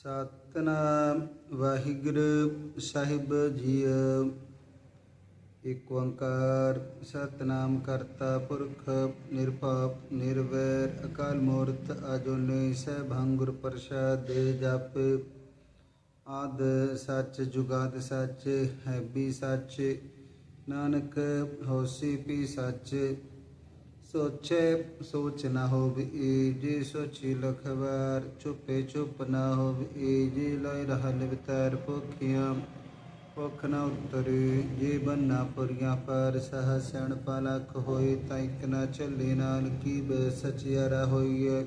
ਸਤਨਾਮ ਵਾਹਿਗੁਰੂ ਸਾਹਿਬ JIO. ਇਕ ਓੰਕਾਰ ਸਤਨਾਮ ਕਰਤਾ ਪੁਰਖ, ਨਿਰਭਉ, ਨਿਰਵੈਰ, ਅਕਾਲ ਮੂਰਤ ਅਜੂਨੀ ਸੈਭੰ ਗੁਰ ਪ੍ਰਸਾਦ, ਦੇ ਜਪ। ਆਦ ਸੱਚ, ਜੁਗਾਦ ਸੱਚ, ਹੈ ਵੀ ਸੱਚ। ਨਾਨਕ ਹੋਸੀ ਵੀ ਸੱਚ। ਸੋਚੇ ਸੋਚ ਨਾ ਹੋਵੇ ਜੇ ਸੋਚੀ ਲਖਵਾਰ ਚੁੱਪੇ ਚੁੱਪ ਨਾ ਹੋਵੇ ਜੇ ਲੋਇ ਰਹਿ ਵਿਤਰ ਭੁਖਿਆ, ਭੁਖ ਨਾ ਉਤਰੇ ਜੇ ਬੰਨਾ ਪੁਰੀਆਂ, ਪਰ ਸਹ ਸਣ ਪਲਖ ਹੋਏ ਤਾਂ ਇਕ ਨਾ ਚੱਲੇ ਨਾਲ ਕੀ ਬੈ ਸਚਿਆਰਾ ਹੋਈਏ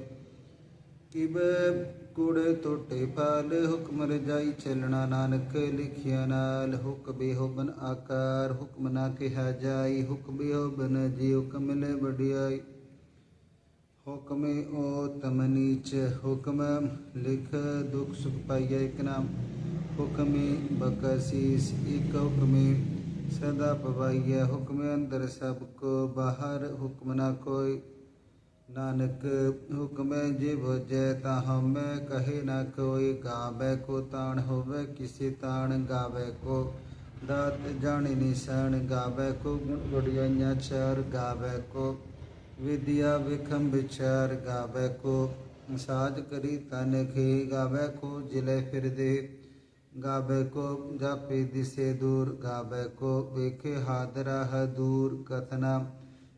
ਕਿਬ ਕੂੜੇ ਟੋਟੇ ਫਲ, ਹੁਕਮ ਰਜਾਈ ਚੱਲਣਾ ਨਾਨਕ ਲਿਖਿਆ ਨਾਲ। ਹੁਕਮ ਬੇਹੁਬਨ ਆਕਾਰ, ਹੁਕਮ ਨਾ ਕਿਹਾ ਜਾਈ। ਹੁਕਮ ਬੇਹੁਬਨ ਜੀ ਹੁਕਮ ਵਡਿਆਈ। ਹੁਕਮੇ ਓ ਤਮਨੀਚ ਹੁਕਮ ਲਿਖ ਦੁਖ ਸੁਖ ਪਾਈਆ ਇਕ ਨਾਮ। ਹੁਕਮੇ ਬਕਸੀਸ ਇਕ ਹੁਕਮੇ ਸਦਾ ਪਵਾਈਆ ਹੁਕਮੇ ਅੰਦਰ ਸਭ ਕੋ, ਬਾਹਰ ਹੁਕਮ ਨਾ ਕੋਈ। ਨਾਨਕ ਹੁਕਮੈ ਜੇ ਭੋਜੈ ਤਾ ਹਮੈ ਕਹੇ ਨਾ ਕੋਈ ਗਾਵੇ ਕੋ ਤਾਣ ਹੋਵੇ ਕਿਸੇ ਤਾਣ ਗਾਵੇ ਕੋ ਦਾਤ ਜਾਣੇ ਨਿਸ਼ਾਨ ਗਾਵੇ ਕੋ ਗੁਣ ਵਡਿਆਈਆਂ ਚਾਰ ਗਾਵੇ ਕੋ ਵਿਦਿਆ ਵਿਖਮ ਵਿਚਾਰ ਗਾਵੇ ਕੋ ਸਾਜ ਕਰੀ ਤਨ ਖੇ ਗਾਵੇ ਕੋ ਜਿਲੇ ਫਿਰਦੇ ਗਾਵੇ ਕੋ ਜਾਪੇ ਦਿਸੇ ਦੂਰ ਗਾਵੇ ਕੋ ਵੇਖੇ ਹਾਦਰਾ ਹ ਦੂਰ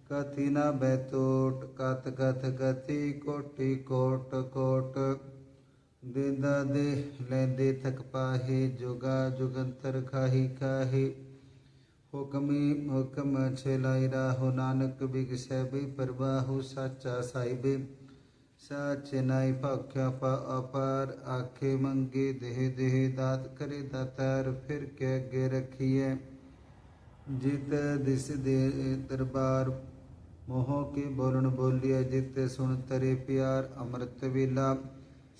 ਕਥਨਾ ਕਥੀ ਨਾ ਬੈਤੋਟ ਕਤ ਕਥ ਕਥੀ ਕੋਟੀ ਕੋਟ ਕੋਟ ਦੇਦਾ ਦੇ ਲੈਂਦੇ ਥਕ ਪਾਹੇ ਜੁਗਾ ਜੁਗੰਤਰ ਖਾਹੀ ਖਾਹੀ ਹੁਕਮੀ ਹੁਕਮ ਛਲਾਈ ਰਾਹੋ ਨਾਨਕ ਬਿਗਸੈ ਬੇ ਪਰਵਾਹੂ ਸਾਚਾ ਸਾਹਿਬੇ ਸਾਚ ਨਾਈ ਭਖਿਆ ਪਾ ਅਪਾਰ ਆਖੇ ਮੰਗੇ ਦੇਹ ਦੇਹ ਦਾਤ ਕਰੇ ਦਾਤਾਰ ਫਿਰ ਕੇ ਅੱਗੇ ਰਖੀਐ ਜਿਤ ਦਿਸ ਦੇ ਦਰਬਾਰ ਮੋਹ ਕੇ ਬੋਲਣ ਬੋਲਿਆ ਜਿਤ ਸੁਣ ਤਰੇ ਪਿਆਰ, ਅੰਮ੍ਰਿਤ ਵੇਲਾ।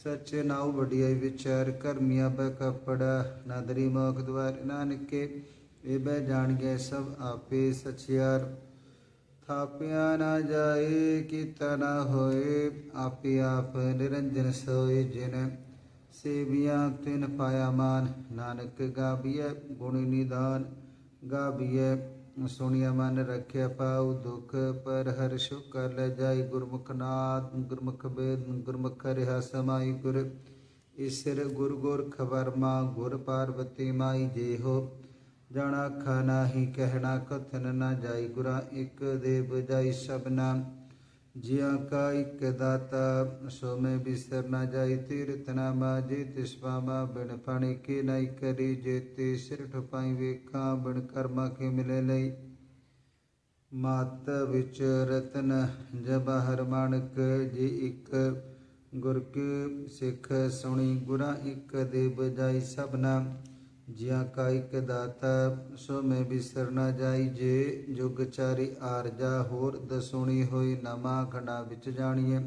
ਸੱਚੇ ਨਾਉ ਵਡਿਆਈ ਵਿਚਾਰ, ਕਰਮੀਆਂ ਬੈ ਕਪੜਾ, ਨਦਰੀ ਮੋਖ ਦਵਾਰ ਨਾਨਕੇ। ਇਹ ਬੈ ਜਾਣ ਗਏ ਸਭ ਆਪੇ ਸਚਿਆਰ। ਥਾਪਿਆ ਨਾ ਜਾਏ, ਕੀਤਾ ਨਾ ਹੋਏ, ਆਪੇ ਆਪ ਨਿਰੰਜਨ ਸੋਏ ਜਿਨ। ਸੇਵੀਆਂ ਤਿਨ ਪਾਇਆ ਮਾਨ, ਨਾਨਕ ਗਾਬੀਐ ਗੁਣ ਨਿਦਾਨ ਗਾਬੀਐ ਸੁਣਿਆ ਮਨ ਰੱਖਿਆ ਪਾਉ ਦੁਖ ਪਰ ਹਰ ਸ਼ੁਕਰ ਲੈ ਜਾਈ ਗੁਰਮੁਖ ਨਾਦ, ਗੁਰਮੁਖ ਬੇਦ ਗੁਰਮੁਖ ਰਿਹਾ ਸਮਾਈ ਗੁਰ। ਈਸ਼ਰ ਗੁਰ ਗੁਰ ਖਬਰਮਾ ਗੁਰ ਪਾਰਵਤੀ ਮਾਈ ਜੇ ਹੋ। ਜਾਣਾ ਖਾਨਾ ਹੀ ਕਹਿਣਾ, ਕਥਨ ਨਾ ਜਾਈ ਗੁਰਾ ਇੱਕ ਦੇ ਬਜਾਈ ਸਭਨਾ। ਜਿਆ ਕਾ ਇੱਕ ਦਾਤਾ, ਸੋ ਮੈਂ ਬਿਸਰ ਨਾ ਜਾਈ ਤੀਰਤ ਨਾ ਮਾਜੇ, ਤਿਸ ਪਾਮਾ ਬਿਨ ਪਾਣੀ ਕੇ ਨਹੀਂ ਕਰੀ, ਜੇ ਤੇ ਸਿਰ ਠਪਾਈ ਵੇਖਾਂ, ਬਿਨ ਕਰਮਾ ਕੇ ਮਿਲੇ ਲਈ। ਮਾਤ ਵਿੱਚ ਰਤਨ ਜਬਹਰ ਮਾਨਕ, ਜੀ ਇੱਕ ਗੁਰ ਕੇ ਸਿੱਖ ਸੁਣੀ, ਗੁਰਾਂ ਇੱਕ ਦੇ ਬਜਾਈ ਸਭਨਾ। ਜਿਆ ਕਾ ਇੱਕ ਦਾਤਾ, ਸੋ ਮੈਂ ਬਿਸਰ ਨਾ ਜਾਈ, ਜੇ ਜੁਗ ਆਰਜਾ ਹੋਰ ਦਸੁਣੀ ਹੋਈ ਨਮਾ ਖੰਡਾ ਵਿੱਚ ਜਾਣੀਏ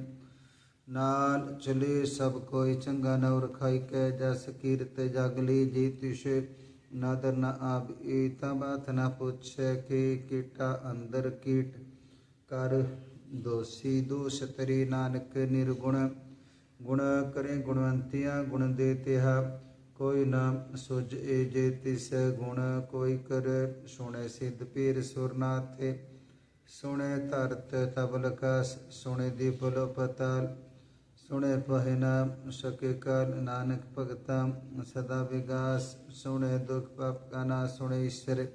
ਨਾਲ ਚਲੇ ਸਭ ਕੋਈ ਚੰਗਾ ਨਵ ਰਖਾਈ ਕੈ, ਜਸ ਕੀਰਤ ਜਗਲੀ ਜੀ ਤਿਸ਼ੇ, ਨਾਦਰ ਨ ਆਬ ਏ ਤਾਂ ਬਾਤ ਨਾ ਪੁੱਛੈ ਕਿ ਕੀਟਾ ਅੰਦਰ ਕੀਟ। ਕਰ ਦੋਸੀ ਦੋਸ਼ ਤਰੀ ਨਾਨਕ ਨਿਰਗੁਣ, ਗੁਣ ਕਰੇ ਗੁਣਵੰਤਿਆ, ਗੁਣ ਦੇ ਤਿਹਾ। ਕੋਈ ਨਾ ਸੁਜ ਏ ਜੇ ਤਿਸ ਗੁਣ ਕੋਈ ਕਰ ਸੁਣੇ ਸਿਧ ਪੀਰ ਸੁਰਨਾਥੇ ਸੁਣੇ ਧਰਤ ਤਬਲ ਕਸ ਸੁਣੇ ਦੀਪਲ ਪਤਾਲ ਸੁਣੇ ਪਹਿ ਨਾ ਸਕੇ ਕਰ ਨਾਨਕ ਭਗਤਾ ਸਦਾ ਵਿਗਾਸ ਸੁਣੇ ਦੁਖ ਪਾਪ ਕਾ ਨਾ ਸੁਣੇ ਈਸ਼ਰ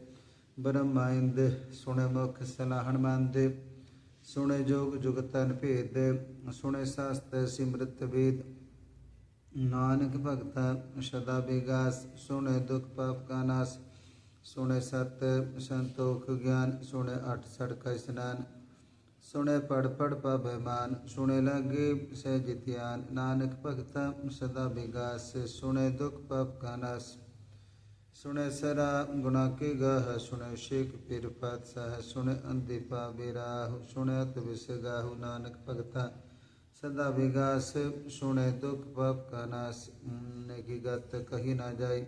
ਬ੍ਰਹਮਾਇੰਦ ਸੁਣੇ ਮੁਖ ਸਲਾਹਣ ਮੰਦ ਸੁਣੇ ਜੋਗ ਜੁਗਤਨ ਭੇਦ ਸੁਣੇ ਸਾਸਤ ਸਿਮਰਤ ਵੇਦ ਨਾਨਕ ਭਗਤਾ ਸਦਾ ਵਿਗਾਸ ਸੁਣੇ ਦੁਖ ਪਾਪ ਕਾ ਨਾਸ ਸੁਣੇ ਸਤ ਸੰਤੋਖ ਗਿਆਨ ਸੁਣੇ ਅਠ ਸੜਕ ਇਸਨਾਨ ਸੁਣੇ ਪੜ ਪੜ ਪਬਮਾਨ ਸੁਣੇ ਲਗੇ ਸਹਿਜ ਧਿਆਨ ਨਾਨਕ ਭਗਤਾ ਸਦਾ ਵਿਗਾਸ ਸੁਣੇ ਦੁਖ ਪਾਪ ਕਾ ਨਾਸ ਸੁਣੇ ਸਰਾ ਗੁਨਾ ਕੇ ਗਹ ਸੁਣੇ ਸ਼ੇਖ ਪਿਰ ਪਤ ਸਹ ਸੁਣੇ ਅੰਦੇ ਪਾ ਬੇਰਾਹ ਸੁਣੇ ਅਤ ਵਿਸਗਾਹੁ ਨਾਨਕ ਭਗਤਾ सदा विगास, सुने दुख पाप का नाश ने की गत कही ना जाय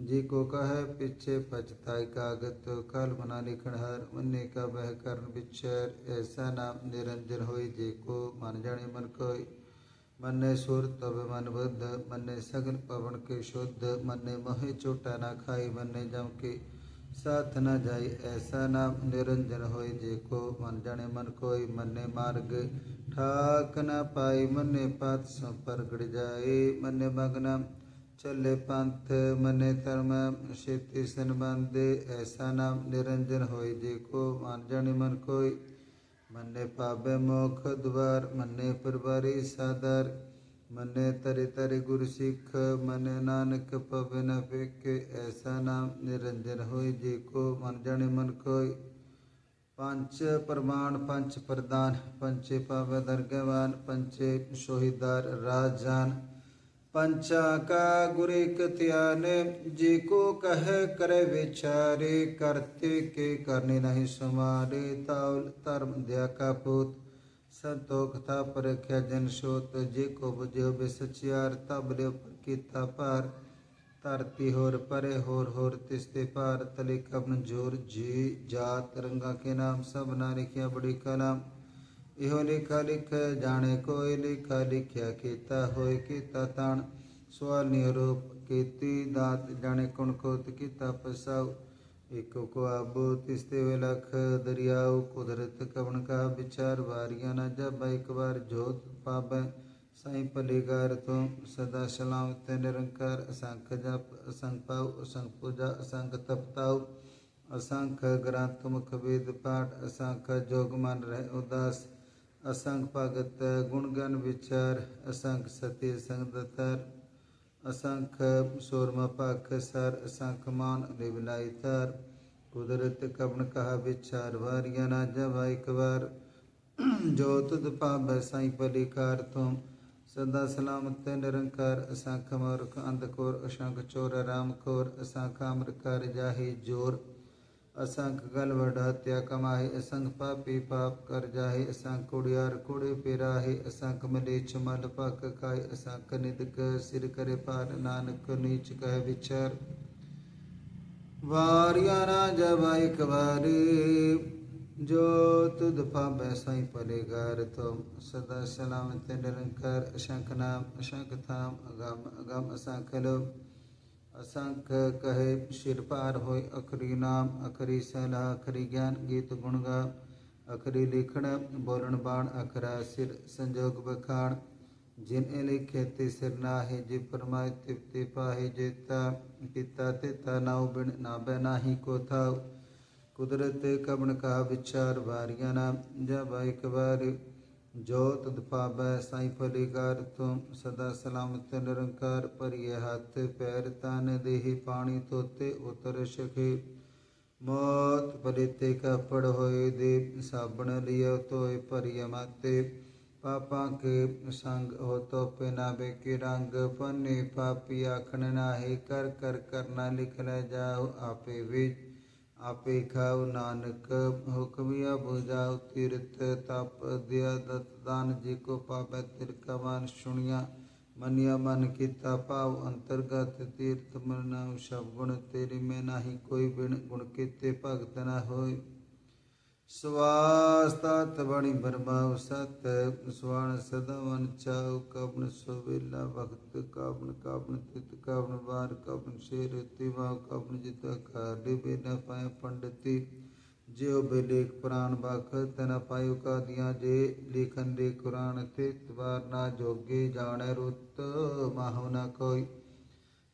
जी को कह, पिछे पचताय कागत तो काल मना लिखणहार मुन्ने का बह करण विचर ऐसा नाम निरंजन होई जी को मन जाने मन कोई मन ने सुर तब मन बुद्ध मन ने सगन पवन के शुद्ध मन ने मोहे चोटा ना खाई मन ने जम के ਸਾਥ ਨ ਜਾਈ, ਐਸਾ ਨਾਮ ਨਿਰੰਜਨ ਹੋਏ ਜੇ ਕੋ ਮਨ ਜਾਣੇ ਮਨ ਕੋਈ ਮੰਨੇ ਮਾਰਗ। ਠਾਕ ਨ ਪਾਈ, ਮੰਨੇ ਪਤ ਸੋ ਪ੍ਰਗਟ ਜਾਏ। ਮੰਨੇ ਮਗਨ ਚੱਲੇ ਪੰਥ, ਮੰਨੇ ਧਰਮ, ਛੇਤੀ ਸੰਬੰਧੇ ਐਸਾ ਨਾਮ ਨਿਰੰਜਨ ਹੋਏ ਜੇ ਕੋ ਮਨ ਜਾਣੇ ਮਨ ਕੋਈ ਮੰਨੇ ਪਾਬੇ ਮੋਖ ਦਵਾਰ ਮੰਨੇ ਪਰਵਾਰੀ ਸਾਦਰ। ਮੰਨੇ ਤਰੇ ਤਰੇ ਗੁਰ ਸਿੱਖ, ਮੰਨੇ ਨਾਨਕ ਪਵੇ ਨ ਫੇਕੇ ਐਸਾ ਨਾਮ ਨਿਰੰਜਨ ਹੋਏ ਜੇ ਕੋ ਮਨ ਜਾਣੇ ਮਨ ਕੋਈ ਪੰਚ ਪ੍ਰਮਾਣ ਪੰਚ ਪ੍ਰਦਾਨ ਪੰਚੇ ਪਾਵੇ ਦਰਗਵਾਨ ਪੰਚੇ ਸ਼ੋਹਿਦਾਰ ਰਾਜਾਨ ਪੰਚਾ ਕਾ ਗੁਰ ਇਕ ਜੇ ਕੋ ਕਹੈ ਕਰੇ ਵਿਚਾਰੇ, ਕਰਤੇ ਕੇ ਕਰਨੇ ਨਹੀਂ ਸਮਾਰੇ ਤਾਉ ਧਰਮ ਦਿਆ ਕਾ ਪੂਤ। ਸੰਤੋਖ ਥਾ ਪਰਖਿਆ ਜਨ ਸੋਤ, ਜੇ ਕੋ ਬੁਝਿਓ ਬੇ ਸਚਿਆਰ, ਤਬ ਦੇ ਕੀਤਾ ਭਾਰ। ਧਰਤੀ ਹੋਰ ਪਰੇ, ਹੋਰ ਹੋਰ ਤਿਸਤੇ ਭਾਰ। ਤਲੇ ਕਬਨ ਜੋਰ ਜੀ ਜਾਤ, ਰੰਗਾ ਕੇ ਨਾਮ, ਸਭ ਨਾ ਲਿਖਿਆ ਬੜੀ ਕਲਾਮ ਇਹੋ ਲਿਖਾ ਲਿਖ, ਜਾਣੇ ਕੋਈ ਲਿਖਾ ਲਿਖਿਆ, ਕੀਤਾ ਹੋਏ ਕੀਤਾ ਤਾਣ। ਸਵਾਲ ਨਿਰੂਪ ਕੀਤੀ ਦਾਤ, ਜਾਣੇ ਕੁਣ ਕੋਤ ਕੀਤਾ ਪਸਾਉ। ਇਕ ਕੋ ਆਬੋ ਤਿਸਤੇ ਵਿਲਖ ਦਰਿਆਉ ਕੁਦਰਤ ਕਵਣ ਕਾ ਵਿਚਾਰ ਵਾਰੀਆਂ ਨਾ ਜਬ ਇੱਕ ਵਾਰ ਜੋਤ ਪਾਬੈ। ਸਾਈ ਭਲੇਗਾਰ ਤੋਂ ਸਦਾ ਸਲਾਮ ਤੇ ਨਿਰੰਕਾਰ ਅਸੰਖ ਜਪ ਅਸੰਖ ਪਾਉ, ਅਸੰਖ ਪੂਜਾ, ਅਸੰਖ ਤਪਤਾਉ। ਅਸੰਖ ਗ੍ਰੰਥ ਮੁਖ ਵੇਦ ਪਾਠ, ਅਸੰਖ ਜੋਗ ਮਨ ਰਹਿ ਉਦਾਸ। ਅਸੰਖ ਭਗਤ ਗੁਣ ਗਨ ਵਿਚਾਰ, ਅਸੰਖ ਸਤੀ ਸੰਗਤਰ ਅਸੰਖ ਸੂਰਮ ਭਖ ਸਰ, ਅਸੰਖ ਮਾਨ ਨਿਵਲਾਈ ਤਰ ਕੁਦਰਤ ਕਵਣ ਕਹਾ ਵਿਚਾਰ, ਵਾਰੀਆਂ ਨਾ ਜਵਾ ਇੱਕ ਵਾਰ। ਜੋ ਤੁਧ ਪਾਵੈ ਸਾਈ ਪਲਿਕਾਰ ਤੋਂ, ਸਦਾ ਸਲਾਮਤ ਤੇ ਨਿਰੰਕਾਰ। ਅਸੰਖ ਮੂਰਖ ਅੰਧਕੋਰ ਅਸੰਖ ਚੋਰ ਰਾਮ ਖੋਰ ਅਸੰਖ ਅਮਰ ਕਰ ਜਾਹੀ ਜੋਰ। اسانک گل وڏا تيا ڪم آهي پاپي پاپ ڪر جاهي اسان ڪڙيار ڪڙي پير آهي اسانک ملي ڇمل پاڪ ڪائي اسان ڪند گ سر ڪري پار نانڪ نيچ ڪه ويچار. واريا نا جواي ڪوار جو تد پابي سائين پلي گار تو سدا سلام تي نرنڪار اشنک نام اشنک ٿام اگم اگم لوڀ ਅਸੰਖ ਕਹੇ ਸਿਰ ਪਾਰ ਹੋਏ ਅਖਰੀ ਨਾਮ, ਅਖਰੀ ਸਲਾਹ ਅਖਰੀ ਗਿਆਨ ਗੀਤ ਗੁਣ ਗਾ। ਅਖਰੀ ਲਿਖਣ ਬੋਲਣ ਬਾਣ, ਅਖਰਾ ਸਿਰ ਸੰਜੋਗ ਬਖਾਣ। ਜਿਨ ਇਹ ਲਿਖੇ ਤੇ ਸਿਰ ਨਾਹੀ, ਜੇ ਪਰਮਾਇ ਤਿਪਤੇ ਪਾਹੇ ਜੇਤਾ। ਕੀਤਾ ਤੇ ਤਾ ਨਾਉ ਬਿਨ ਨਾ ਬੈ ਨਾਹੀ ਕੋ ਥਾਉ। ਕੁਦਰਤ ਕਬਣ ਕਾ ਵਿਚਾਰ ਵਾਰੀਆਂ ਨਾ ਜਬ ਇੱਕ ਵਾਰ ਜੋ ਤਦ ਪਾਵੈ ਸਾਈ ਫਲਿਕਾਰ, ਤੁਮ ਸਦਾ ਸਲਾਮਤ ਨਿਰੰਕਾਰ ਪਰਿਏ ਹੱਥ ਪੈਰ ਤਨ ਦੇਹੀ ਪਾਣੀ ਤੋਤੇ ਉਤਰ ਸਖੇ। ਮੌਤ ਪਰਿਤੇ ਕਪੜ ਹੋਏ ਦੇ, ਸਾਬਣ ਲਿਓ ਤੋਏ ਭਰੀਏ ਮਾਤੇ। ਪਾਪਾਂ ਕੇ ਸੰਗ ਹੋ ਤੋਪੇ ਨਾ ਬੇਕੇ ਰੰਗ, ਪੰਨੇ ਪਾਪੀ ਆਖਣ ਨਾਹੀ, ਕਰ ਕਰ ਕਰਨਾ ਲਿਖ ਲੈ ਜਾਓ ਆਪੇ ਵਿੱਚ। ਆਪੇ ਖਾਉ ਨਾਨਕ ਹੁਕਮਿਆ 부ਜਾਉ ਤੀਰਥ ਤਪ ਦਿਆ, ਦਤ ਦਾਨ ਜੀ ਕੋ ਪਾਪੈ ਤਿਰ ਕਮਾਨ ਸੁਣਿਆ, ਮਨਿਆ ਮਨ ਕੀਤਾ ਭਾਵ ਅੰਤਰਗਤ ਤੀਰਥ ਮਰਨਾ ਸ਼ਬ ਗੁਣ ਤੇਰੀ ਮੈਂ ਨਾਹੀ, ਕੋਈ ਬਿਨ ਗੁਣ ਕੀਤੇ ਭਗਤ ਨਾ ਹੋਏ। ਸਵਾਸ ਬਣੀ ਬਰਮਾਉ ਸਤ ਸੁਆਣ ਸਦਾ ਮਨ ਚਾਉ ਕਬਨ ਸੁਵੇਲਾ ਵਕਤ ਕਬਨ ਕਬਨ ਤਿਤ ਕਬਨ ਵਾਰ ਕਬਨ ਸ਼ੇਰ ਤਿਵਾ ਕਬਨ ਜਿਤ ਕਾਡੇ ਬੇਨਾ ਪਾਏ ਪੰਡਤੀ। ਜਿਉ ਬੇਲੇਖ ਪ੍ਰਾਨ ਬਖ, ਤਨ ਪਾਇਓ ਕਾਦੀਆਂ ਜੇ, ਲਿਖਨ ਦੇ ਕੁਰਾਨ ਤੇ ਤਵਾਰ ਨਾ ਜੋਗੇ, ਜਾਣੈ ਰੁੱਤ ਮਾਹੁ ਨਾ ਕੋਈ।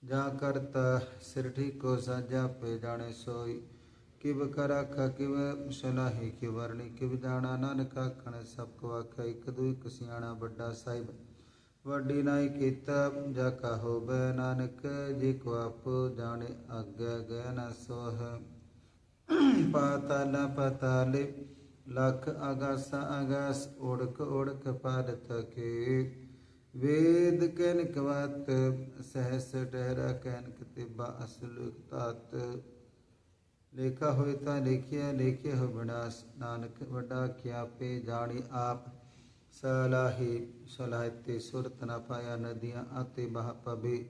ਜਾ ਕਰਤਾ ਸਿਰ ਠੀਕੋ ਸਾਜਾ ਪੇ ਜਾਣੇ ਸੋਈ। ਕਿਵ ਕਰਖ ਕਿਵ ਸਲਾਹੀ ਕਿ ਵਰਣੀ ਕਿਵ ਜਾਣਾ ਨਾਨਕ ਆਖਣ, ਸਭ ਕੋ ਆਖੈ ਇਕ ਦੂ ਇਕ ਸਿਆਣਾ ਵੱਡਾ ਸਾਹਿਬ। ਵੱਡੀ ਨਾਈ ਕੀਤਾ, ਜਾ ਕਾ ਹੋਵੇ ਨਾਨਕ, ਜੀ ਕੋ ਆਪ ਜਾਣੇ ਆਗਿਆ ਗਏ ਨ ਸੋਹ। ਪਾਤਾਲ ਪਤਾਲੇ, ਲਖ ਆਗਾਸ ਆਗਾਸ, ਓੜਕ ਓੜਕ ਪਾਦਤ ਕੇ। ਵੇਦ ਕੈਨ ਕਵਤ ਸਹਸ ਟਹਿਰਾ ਕੈਨ ਕਤਿਬਾ ਅਸਲ ਤਾਤ। ਲੇਖਾ ਹੋਏ ਤਾਂ ਲੇਖਿਆ ਲੇਖੇ ਹੋ ਵਿਨਾਸ਼ ਨਾਨਕ, ਵੱਡਾ ਕਿਆਪੇ ਜਾਣੀ ਆਪ। ਸਲਾਹੀ ਸਲਾਹਤੇ ਸੁਰਤ ਨਾ ਪਾਇਆ ਨਦੀਆਂ ਆਤੇ ਬਹ ਪਬੇ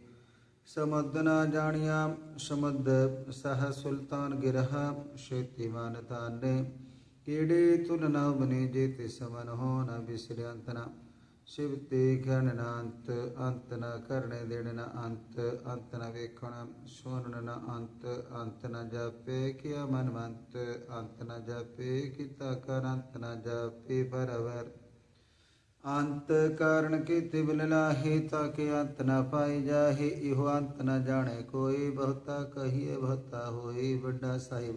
ਸਮੁੰਦ ਨਾ ਜਾਣਿਆ, ਸਮੁੰਦ ਸਹ ਸੁਲਤਾਨ ਗਿਰਹਾ ਸ਼ੇਤੀਵਾਨ ਤਾਨੇ। ਕਿਹੜੇ ਤੁਲ ਨਾ ਬਨੇ ਜੇ ਤੇ ਸਮਨ ਹੋ ਨ ਬਿਸਰੰਤਨਾ ਸ਼ਿਵ ਤੇ ਗਿਆਨ ਨਾ ਅੰਤ ਅੰਤ ਨਾ ਕਰਨੇ ਦੇਣ ਨਾ ਅੰਤ ਅੰਤ ਨਾ ਵੇਖਣ ਸੁਣਨ ਨਾ ਅੰਤ ਅੰਤ ਨਾ ਜਾਪੇ ਕਿਆ ਮਨਵੰਤ ਅੰਤ ਨ ਜਾਪੇ ਕੀਤਾ ਕਰ, ਅੰਤ ਨਾ ਜਾਪੇ ਬਰਵਰ ਅੰਤ ਕਾਰਨ ਕੀਤੇ ਬਿਲ ਲਾਹੇ ਤਾਂ ਕਿ ਅੰਤ ਨ ਪਾਈ ਜਾਹੇ, ਇਹੋ ਅੰਤ ਨ ਜਾਣੇ ਕੋਈ, ਬਹੁਤਾ ਕਹੀਏ ਬਹੁਤਾ ਹੋਏ ਵੱਡਾ ਸਾਹਿਬ,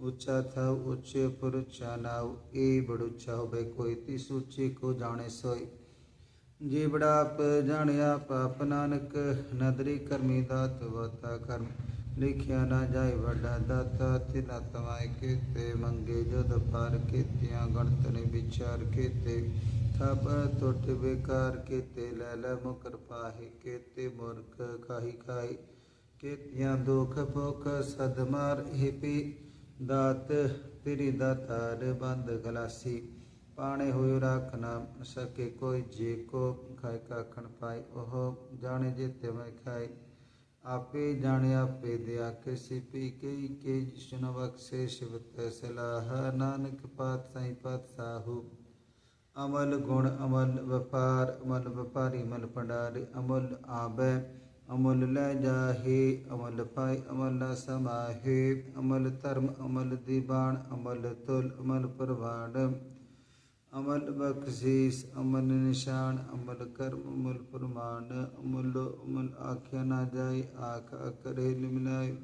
ਉੱਚਾ ਥਾ ਉੱਚੇ ਪਰ ਉੱਚਾ ਨਾਉ ਏ ਬੜ ਹੋਵੇ ਕੋਈ ਤਿਸ ਉੱਚੇ ਕੋ ਜਾਣੇ ਸੋਈ। ਜੀ ਬੜਾ ਜਾਣਿਆ ਪਾਪ ਨਾਨਕ, ਨਦਰੀ ਕਰਮੀ ਦਾਤ ਵਤਾ ਕਰਮ। ਲਿਖਿਆ ਨਾ ਜਾਏ ਵੱਡਾ ਦਾਤਾ ਤਿਨਾ ਤਵਾਏ ਕੀਤੇ ਮੰਗੇ ਜਦ ਪਾਰ ਕੀਤਿਆਂ, ਗਣਤ ਨੇ ਵਿਚਾਰ ਕੀਤੇ। ਥਪ ਟੁੱਟ ਬੇਕਾਰ ਕੀਤੇ, ਲੈ ਲੈ ਮੁਕਰ ਪਾਹੀ ਕੀਤੇ, ਮੂਰਖ ਖਾਹੀ ਖਾਈ ਕੀਤਿਆਂ, ਦੁਖ ਭੁਖ ਸਦ ਮਾਰ ਹੀ ਪੀ। ਦਾਤ, ਤੇਰੀ ਦਾਤਾਰ ਬੰਦ ਗਲਾਸੀ। ਪਾਣੇ ਹੋਇ ਰਾਖ ਨਾ ਸਕੇ ਕੋਈ, ਜੇ ਕੋ ਖਾਇ ਕਾਖਣ ਪਾਈ ਉਹ ਜਾਣੇ ਜੇ ਤੇ ਖਾਈ ਆਪੇ ਜਾਣੇ ਆਪੇ ਦਿਆ ਕਿਸੀ ਪੀ ਕੇ ਕੇ, ਜਿਸਨ ਬਖਸ਼ੇ ਸ਼ਿਵਤ ਸਲਾਹ, ਨਾਨਕ ਪਾਤ ਸਾਈ ਪਾਤ ਸਾਹੂ। ਅਮਲ ਗੁਣ, ਅਮਲ ਵਪਾਰ, ਅਮਲ ਵਪਾਰੀ ਮਲ ਭੰਡਾਰ, ਅਮਲ ਆਬੈ ਅਮਲ ਲੈ ਜਾਹੇ, ਅਮਲ ਪਾਈ ਅਮਲ ਨ ਸਮਾਹੇ। ਅਮਲ ਧਰਮ, ਅਮਲ ਦੀਬਾਨ, ਅਮਲ ਤੁਲ, ਅਮਲ ਪ੍ਰਵਾਨ। ਅਮਲ ਬਖਸ਼ੀਸ, ਅਮਲ ਨਿਸ਼ਾਨ, ਅਮਲ ਕਰਮ, ਅਮਲ ਪ੍ਰਮਾਨ ਅਮਲ ਅਮਲ ਆਖਿਆ ਨਾ ਜਾਏ, ਆਖ ਅਕਰੇ ਲਿਮਨਾਏ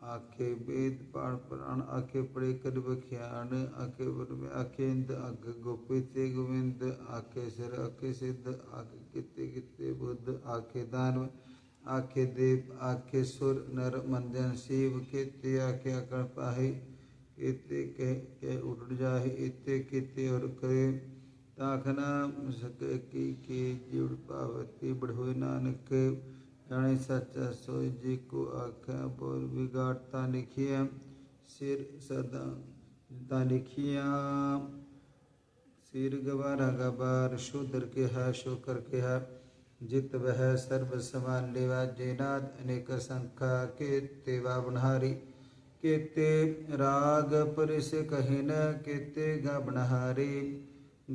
ਆਖੇ ਵੇਦ ਪਾਣ ਪ੍ਰਾਣ, ਆਖੇ ਪੜੇ ਕਰ ਬਖਿਆਨ ਆਖੇ ਵਰਮ ਆਖੇ ਇੰਦ ਅਗ ਗੋਪੀ ਤੇ ਗੋਵਿੰਦ, ਆਖੇ ਸਿਰ, ਆਖੇ ਸਿੱਧ, ਆਖੇ ਕਿਤੇ ਕਿਤੇ ਬੁੱਧ, ਆਖੇ ਦਾਨਵ, ਆਖੇ ਦੇਵ, ਆਖੇ ਸੁਰ, ਨਰ ਮੰਦਨ ਸ਼ਿਵ ਕੀਤੇ ਆਖੇ ਅਕਲ ਪਾਹੀ। ਇਤੇ ਕਹਿ ਕੇ ਉੜ ਜਾਹੇ ਇਤੇ ਕੀਤੇ ਔਰ ਕਰੇ। ਤਾਖਨਾ ਸਕੇ ਕੀ ਕੀ ਜੁੜ ਪਾਵਤੀ ਬੜੋਏ ਨਾਨਕ, ਜਾਣੇ ਸੱਚਾ ਸੋਈ ਜੀ ਕੋ ਆਖਿਆ ਬੋਲ ਵਿਗਾੜਤਾ ਲਿਖਿਆ ਸਿਰ ਸਦਾ ਤਾਂ ਲਿਖਿਆ ਸਿਰ ਗਵਾਰਾ ਗਵਾਰ, ਸ਼ੂਦਰ ਕਿਹਾ, ਸ਼ੁਕਰ ਕਿਹਾ, ਜਿਤ ਵਹਿ ਸਰਬ ਸਮਾਨ ਲੇਵਾ ਜੇਨਾਦ ਅਨੇਕ ਸੰਖਾ, ਕੇ ਤੇਵਾ ਬਨਹਾਰੀ। ਕੀਤੇ ਰਾਗ ਪਰਿਸ ਕਹਿਨ ਕੀਤੇ ਗਬਨਹਾਰੀ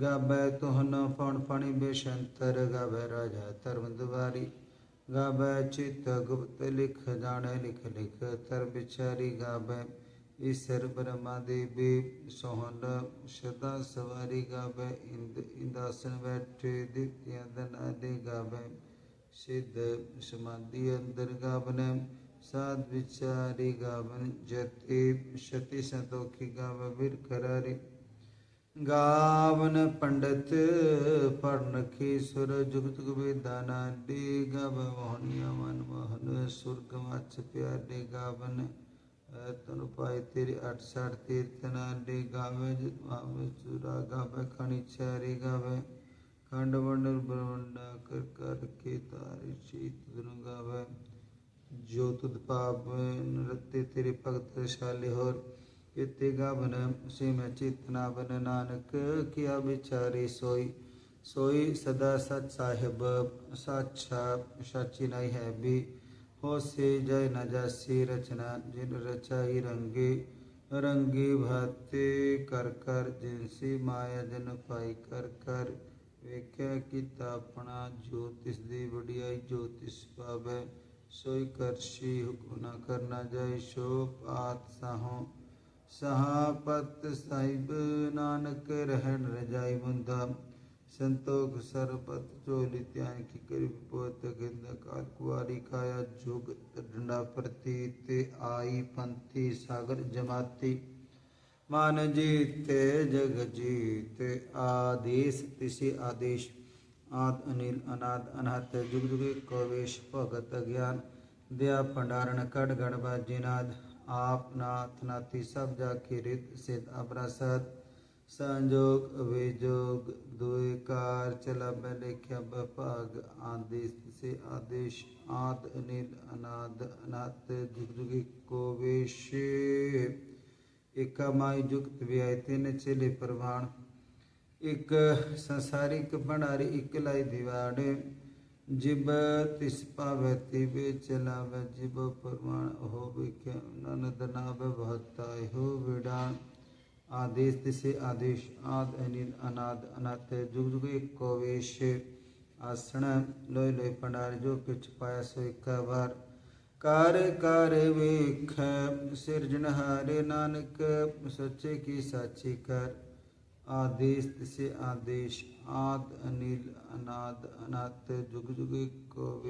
ਗਾਬੈ ਤੁਹਨ ਫਣ ਫਣੀ ਬੇਸ਼ੰਤਰ, ਗਾਬੈ ਰਾਜਾ ਧਰਮ ਦੁਆਰੀ ਗਾਬੈ ਚਿਤ ਗੁਪਤ ਲਿਖ ਜਾਣੈ ਲਿਖ ਲਿਖ ਤਰ ਵਿਚਾਰੀ, ਗਾਬੈ ਈਸ਼ਰ ਬ੍ਰਹਮਾ ਦੇਵੀ ਸੋਹਨ ਸਦਾ ਸਵਾਰੀ, ਗਾਬੈ ਇੰਦ ਇੰਦਾਸਨ ਬੈਠੇ ਦਿੱਤਿਆਂ ਦਨ ਆਦੇ ਗਾਬੈ ਸਿੱਧ ਸਮਾਧੀ ਅੰਦਰ ਗਾਬਨੈ ਸਾਧ ਵਿਚਾਰੀ ਗਾਵਨ ਜਤੀ, ਸ਼ਤੀ ਸੰਤੋਖੀ ਗਾਵ ਬਿਰ ਖਰਾਰੀ। ਗਾਵਨ ਪੰਡਤ ਪਰਨਖੀ ਸੁਰ ਜੁਗਤ ਗਵੇਦਾਨਾ ਦੇ ਗਾਵ ਮੋਹਨੀਆ ਮਨ ਮੋਹਨ ਸੁਰਗ ਮਛ ਪਿਆਰੇ ਗਾਵਨ। ਤਨ ਪਾਏ ਤੇਰੇ 68 ਤੀਰਤਨਾ ਦੇ ਗਾਵੇ ਜਿਤ ਮਾਵੇ ਚੁਰਾ ਗਾਵੇ, ਖਣੀ ਚਾਰੀ ਗਾਵੇ। ਖੰਡ ਵੰਡਰ ਬਰਵੰਡਾ ਕਰ ਕਰ ਕੇ ਤਾਰੇ ਚੀਤ ਦੁਨ ਗਾਵੇ। ਜੋ ਤੁਧ ਪਾਪ ਨਰਤੇ ਤੇਰੇ ਭਗਤ ਸ਼ਾਲੇ ਹੋਰ, ਇਤੇ ਗਾਵਨ ਸੇ ਮੈਂ ਚੇਤਨਾ ਬਨ ਨਾਨਕ, ਕਿਆ ਵਿਚਾਰੇ ਸੋਈ ਸੋਈ ਸਦਾ ਸਚ ਸਾਹਿਬ, ਸਾਚਾ ਸਾਚੀ ਨਹੀਂ ਹੈ ਵੀ ਹੋ ਸੇ ਜੈ ਨ ਜਾਸੀ ਰਚਨਾ, ਜਿਨ ਰਚਾਈ ਰੰਗੇ, ਰੰਗੀ ਭਾਤੇ ਕਰ ਕਰ ਜਿਨਸੀ ਮਾਇਆ ਜਨ ਪਾਈ ਕਰ ਕਰ ਵੇਖਿਆ ਕੀਤਾ ਆਪਣਾ, ਜੋ ਤਿਸ ਦੀ ਵਡਿਆਈ, ਜੋ ਤਿਸ ਪਾਵੈ ਸੋਈ ਕਰਸ਼ੀ ਹੁਕਮ ਨਾ ਕਰਨਾ ਜਾਏ ਸ਼ੋ ਪਾਤ ਸਾਹੋ। ਸਹਾਪਤ ਸਾਹਿਬ ਨਾਨਕ ਰਹਿਣ ਰਜਾਈ ਮੁੰਦਾ। ਸੰਤੋਖ ਸਰਪਤ ਚੋਲੀ ਧਿਆਨ ਕੀ ਕਰੀ ਪੋਤ ਗਿੰਦ ਕਾਲ ਕੁਆਰੀ ਕਾਇਆ ਜੁਗ ਡੰਡਾ ਪ੍ਰਤੀ ਤੇ ਆਈ ਪੰਥੀ ਸਾਗਰ ਜਮਾਤੀ। ਮਨ ਜੀਤੇ, ਜਗ ਜੀਤੇ, ਆਦੇਸ਼ ਤਿਸੇ ਆਦੇਸ਼ ਆਦ ਅਨਿਲ ਅਨਾਦ ਅਨਹਤ ਜੁਗ ਜੁਗੇ ਕੋ ਵੇਸ਼ ਭਗਤ ਗਿਆਨ ਦਿਆ ਭੰਡਾਰਨ ਕੜ ਗੜ ਬਾਜੀਨਾਦ ਆਪ ਨਾਥ ਨਾਤੀ ਸਭ ਜਾ ਕੇ ਰਿਤ ਸਿਧ ਅਬਰਸਤ ਸੰਜੋਗ ਵਿਜੋਗ ਦੁਇ ਕਾਰ ਚਲਬ ਲਿਖਿਆ ਬਭਾਗ ਆਦੇਸ਼ ਸੇ ਆਦੇਸ਼ ਆਦ ਅਨਿਲ ਅਨਾਦ ਅਨਹਤ ਜੁਗ ਜੁਗੇ ਕੋ ਵੇਸ਼ ਇਕਾ ਮਾਈ ਜੁਗਤ ਵਿਆਇ ਤਿਨ ਚਲੇ ਪ੍ਰਵਾਨ ਇਕ ਸੰਸਾਰਿਕ ਭੰਡਾਰੀ ਇਕ ਲਾਈ ਦੀਵਾੜ ਜਿਬ ਤਿਸ ਪਾਵੈ ਤਿਵੇ ਚਲਾਵੈ ਜਿਬ ਪਰਮਾਨ ਹੋ ਵਿਖਿਆ ਨਨਦ ਨਾਵ ਭਗਤਾ ਹੋ ਵਿਡਾਨ ਆਦੇਸ ਤਿਸੇ ਆਦੇਸ਼ ਆਦ ਅਨਿਲ ਅਨਾਦ ਅਨਤ ਜੁਗ ਜੁਗ ਏਕੋ ਵੇਸ਼ ਆਸਣ ਲੋਇ ਲੋਇ ਪੰਡਾਰ ਜੋ ਕਿਛ ਪਾਇਆ ਸੋ ਇੱਕ ਵਾਰ ਕਰ ਕਰ ਵੇਖ ਸਿਰਜਣਹਾਰੇ ਨਾਨਕ ਸੱਚੇ ਕੀ ਸਾਚੀ ਕਰ ਆਦੇਸ ਤਿਸੇ ਆਦੇਸ਼, ਆਦ, ਅਨਿਲ, ਅਨਾਦ ਅਨਤ ਜੁਗ ਜੁਗ ਏਕੋ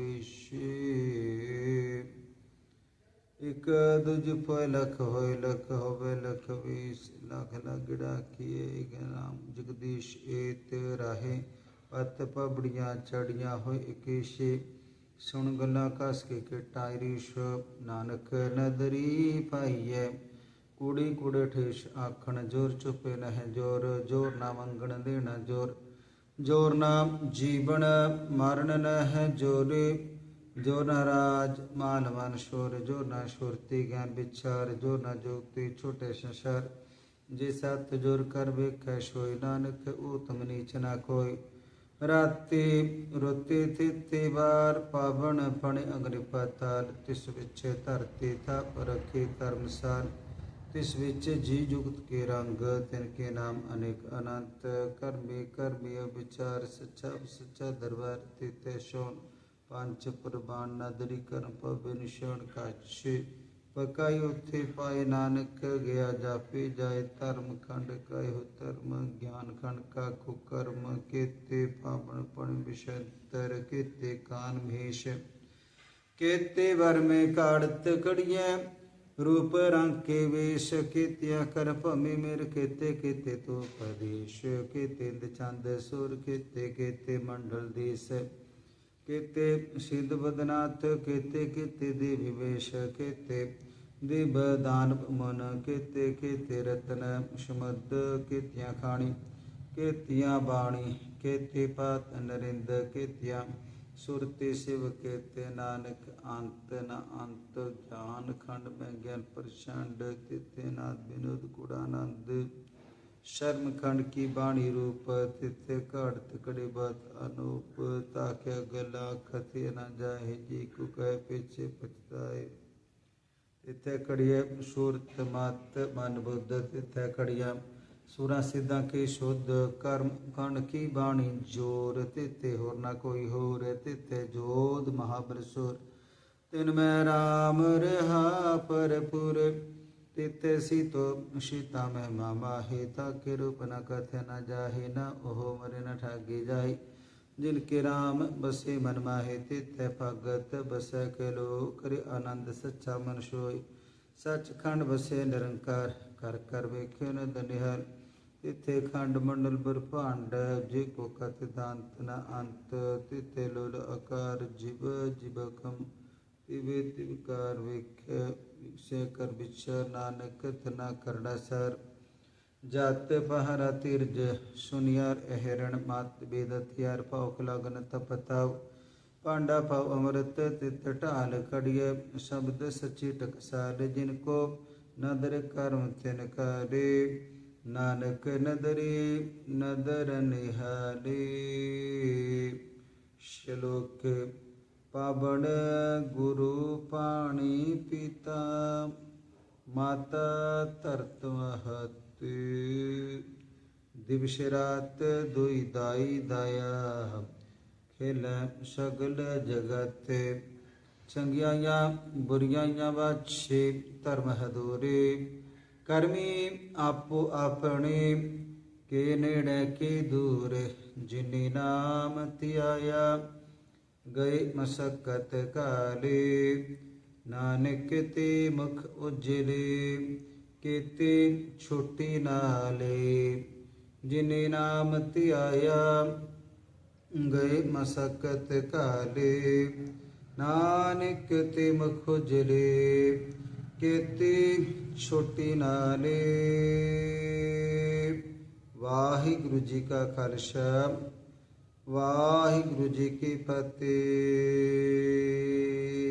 ਇਕ ਦੁਜ ਪੈ ਲਖ ਹੋਏ, ਲਖ ਹੋਵੇ, ਲਖ ਵੀਸ, ਲਖ ਲਗੜਾ ਕੀਏ ਇਕ ਨਾਮ ਜਗਦੀਸ਼, ਏਤ ਰਾਹੇ। ਪਤ ਪਬੜੀਆਂ ਚੜੀਆਂ ਹੋਏ ਇਕੇਸ਼ੇ ਸੁਣ ਗੱਲਾਂ ਕਸ ਕੇ ਕਟਾਇਰੀਸ਼ ਨਾਨਕ ਨਦਰੀ ਪਾਈਐ। ਕੂੜੀ ਕੂੜੇ ਠੇਸ਼ ਆਖਣ, ਜੋਰ ਚੁਪੇ ਨਹਿ ਜੋਰ ਜੋਰ ਨਾ ਮੰਗਣ ਦੇਣਾ ਜੋਰ। ਜੋਰ ਨਾ ਜੀਵਨ ਮਰਨ ਨਹਿ ਜੋਰੇ। ਜੋ ਨ ਰਾਜ ਮਾਨ ਮਨ ਸ਼ੋਰ ਜੋ ਨ ਸ਼ੁਰਤੀ ਗਿਆਨ ਵਿਚਾਰ ਜੋ ਨ ਜੋਗਤੀ ਛੋਟੇ ਸੰਸਾਰ। ਜੇ ਸਤ ਜੁਰ ਕਰ ਵੇਖੈ ਸੋਈ ਨਾਨਕ ਊਤਮ ਨੀਚ ਨਾ ਕੋਈ ਰਾਤੀ ਰੋਤੀ ਤਿਤੇ ਵਾਰ, ਪਾਵਨ ਪਣ ਅਗਰ ਪਤਾਲ, ਤਿਸ ਵਿੱਚ ਧਰਤੀ ਥਾਪ ਰਖੇ ਧਰਮਸਾਰ ਤਿਸ ਵਿੱਚ ਜੀ ਜੁਗਤ ਕੇ ਰੰਗ, ਤਿਨ ਕੇ ਨਾਮ ਅਨੇਕ ਅਨੰਤ ਕਰਮੀ ਕਰਮੀ ਵਿਚਾਰ ਸੱਚਾ ਸੱਚਾ ਦਰਬਾਰ ਤਿਤੇ ਸ਼ੋਨ। ਪੰਜ ਪ੍ਰਬਾਨ ਨਦਰੀ ਕਰਮ ਪਵੇ ਨਿਸ਼ਾਨ ਕਾਛੇ। ਪਕਾਈ ਉਥੇ ਪਾਏ ਨਾਨਕ, ਗਿਆ ਜਾਪੇ ਜਾਏ ਧਰਮ ਖੰਡ ਕਹਿ ਧਰਮ ਗਿਆਨ ਖੰਡ ਕਾ ਕੁਕਰਮ ਕੇਤੇ ਪਾਵਨ ਪਣ ਵਿਸ਼ੰਤਰ ਕੇਤੇ ਕਾਨ ਮਹੇਸ਼। ਕੇਤੇ ਵਰ ਮੇ ਕਾੜਤ ਕੜੀਐ ਰੂਪ ਰੰਗ ਕੇ ਵੇਸ਼ ਕੀਤਿਆ ਕਰ ਭਮੇ ਮੇਰ ਕੇਤੇ ਕੇਤੇ ਤੋ ਪਰਦੇਸ਼ ਕੇਤੇ, ਇੰਦ ਚੰਦ ਸੁਰ ਕੇਤੇ ਕੇਤੇ ਮੰਡਲ ਦੇਸ ਕੇਤੇ, ਸਿੱਧ ਬਦਨਾਥ ਕੇਤੇ ਕੇਤੇ ਦੇ ਵਿਵੇਸ਼ ਕੇਤੇ ਦਿਬ ਦਾਨ ਮਨ ਕੇਤੇ ਕੇਤੇ ਰਤਨ ਸ਼ਮਦ ਕੇਤਿਆਂ ਖਾਣੀ, ਕੇਤਿਆਂ ਬਾਣੀ, ਕੇਤੇ ਪਾਤ ਨਰਿੰਦ ਕੇਤਿਆਂ ਸੁਰਤੇ ਸਿਵ ਕੇਤੇ ਨਾਨਕ, ਅੰਤ ਨ ਅੰਤ ਗਿਆਨ ਖੰਡ ਮੈਂ ਗਿਆਨ ਪ੍ਰਚੰਡ ਤਿਤੇ ਨਾਦ ਬਿਨੋਦ ਕੁੜਾਨੰਦ ਸ਼ਰਮ ਖੰਡ ਕੀ ਬਾਣੀ ਰੂਪ ਤਿਤੇ ਘੜਤ ਕੜੇ ਬਤ ਅਨੂਪ। ਤਾਕਿਆ ਗਲਾ ਖਤੇ ਨ ਜਾਏ ਜੀ ਕੋ ਕਹਿ ਪਿਛੇ ਪਛਤਾਏ। ਤਿਤੇ ਕੜੀਏ ਸੂਰਤ ਮਤ ਮਨ ਬੁੱਧ ਤਿਤੇ ਕੜੀਆ ਸੂਰਾਂ ਸਿੱਧਾਂ ਕੇ ਸ਼ੁੱਧ ਕਰਮ ਖੰਡ ਕੀ ਬਾਣੀ ਜੋਰ ਤਿਤੇ ਹੋਰ ਨਾ ਕੋਈ ਹੋਰ ਤਿਤੇ ਜੋਧ ਮਹਾਬਰਸੁਰ ਤਿਨ ਮੈਂ ਰਾਮ ਰਹਾ ਪਰਪੁਰ ਤਿਤੇ ਸੀਤੋ ਸੀਤਾ ਮੈਂ ਮਾਮਾ ਹੈ ਕੇ ਰੂਪ ਨ ਕਥੇ ਨ ਜਾਹੇ, ਨ ਉਹ ਮਰੇ ਨ ਠਾਗੇ ਜਾਹੀ। ਜਿਨ ਕੇ ਰਾਮ ਬਸੇ ਮਨ ਮਾਹੇ ਤਿਤੇ ਭਗਤ ਬਸੈ ਕੇ ਲੋ ਕਰੇ ਆਨੰਦ ਸੱਚਾ ਮਨ ਸੋਈ ਸੱਚਖੰਡ ਬਸੇ ਨਿਰੰਕਾਰ ਕਰ ਕਰ ਵੇਖਿਓ ਨ ਦਨਿਹਰ ਤਿਥੇ ਖੰਡ ਮੰਡਲ ਬ੍ਰਹਮੰਡ, ਜੇ ਕੋ ਕਤ ਦਾੰਤ ਨ ਅੰਤ, ਤਿਥੇ ਲੋਲ ਆਕਾਰ ਜਿਵ ਜਿਵਕਮ ਤਿਵੇ ਤਿਵਕਾਰ ਵੇਖਿ ਵਿਖੇ ਕਰ ਵਿਚਾਰ ਨਾਨਕ ਤਨਾ ਕਰੜਾ ਸਰ ਜਤ ਬਹਰਾ ਤਿਰਜ ਸੁਨਿਆਰ, ਅਹਰਣ ਮਤ ਬੇਦਤ ਯਾਰ ਭੌਖ ਲਗਨ ਤਪਤਾਵ ਪਾਂਡਾ ਭਵ ਅੰਮ੍ਰਿਤ ਤਿਤ ਢਾਲ ਕੜੀਏ ਸ਼ਬਦ ਸੱਚੀ ਟਕਸਾਲ ਜਿਨ ਕੋ ਨਦਰ ਕਰਮ ਤਿਨ ਕਰੇ। ਨਾਨਕ ਨਦਰੀ ਨਦਰ ਨਿਹਾਲੇ ਸ਼ਲੋਕ ਪਾਵਨ ਗੁਰੂ ਪਾਣੀ ਪਿਤਾ, ਮਾਤਾ ਧਰਤ ਮਹਤ। ਦਿਵਸ਼ ਰਾਤ ਦੁਈ ਦਾਈ ਦਾਇਆ ਖੇਲ ਸਗਲ ਜਗਤ, ਚੰਗਿਆਈਆਂ ਬੁਰੀਆਈਆਂ ਵਾਛੇ, ਧਰਮ ਹਦੂਰੇ ਕਰਮੀ ਆਪੋ ਆਪਣੇ, ਕੇ ਨੇੜੇ ਕੇ ਦੂਰ, ਜਿਨੀ ਨਾਮ ਧਿਆਇਆ, ਗਏ ਮਸਕਤ ਕਾਲੇ। ਨਾਨਕ ਤੇ ਮੁਖ ਉਜਲੇ, ਕੀਤੇ ਛੋਟੀ ਨਾਲੇ। ਜਿਨੇ ਨਾਮ ਧਿਆਇਆ ਗਏ ਮਸਕਤ ਕਾਲੇ ਨਾਨਕ ਤੇ ਮੁਖ ਉਜਲੇ, ਕੀਤੇ ਛੋਟੀ ਨਾਲੇ। ਵਾਹਿਗੁਰੂ ਜੀ ਕਾ ਖਾਲਸਾ, ਵਾਹਿਗੁਰੂ ਜੀ ਕੀ ਫਤਿਹ।